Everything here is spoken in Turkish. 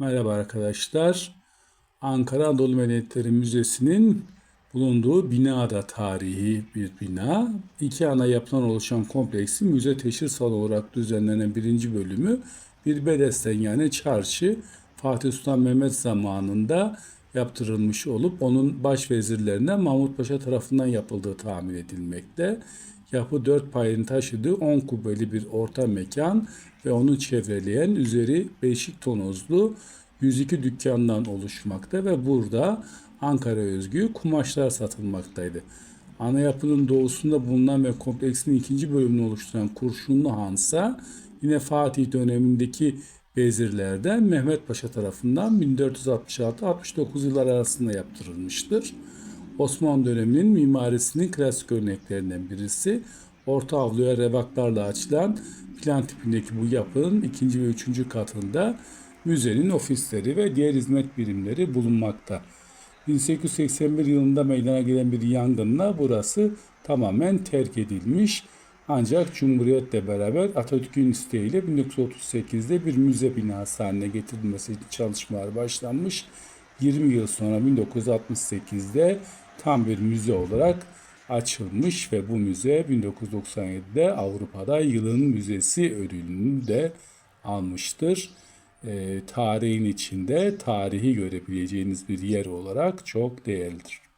Merhaba arkadaşlar. Ankara Anadolu Medeniyetleri Müzesi'nin bulunduğu bina da tarihi bir bina. İki ana yapılan oluşan kompleksi müze teşhir salonu olarak düzenlenen birinci bölümü bir bedesten yani çarşı Fatih Sultan Mehmet zamanında yaptırılmış olup onun baş vezirlerinden Mahmut Paşa tarafından yapıldığı tahmin edilmekte. Yapı dört payını taşıdığı 10 kubbeli bir orta mekan ve onu çevreleyen üzeri beşik tonozlu 102 dükkandan oluşmakta ve burada Ankara özgü kumaşlar satılmaktaydı. Ana yapının doğusunda bulunan ve kompleksin ikinci bölümünü oluşturan Kurşunlu Hansa yine Fatih dönemindeki vezirlerden Mehmet Paşa tarafından 1466-69 yıllar arasında yaptırılmıştır. Osmanlı döneminin mimarisinin klasik örneklerinden birisi. Orta avluya revaklarla açılan plan tipindeki bu yapının ikinci ve üçüncü katında müzenin ofisleri ve diğer hizmet birimleri bulunmakta. 1881 yılında meydana gelen bir yangınla burası tamamen terk edilmiş. Ancak Cumhuriyet'le beraber Atatürk'ün isteğiyle 1938'de bir müze binası haline getirilmesi için çalışmalar başlanmış. 20 yıl sonra 1968'de tam bir müze olarak açılmış ve bu müze 1997'de Avrupa'da yılın müzesi ödülünü de almıştır. E, tarihin içinde tarihi görebileceğiniz bir yer olarak çok değerlidir.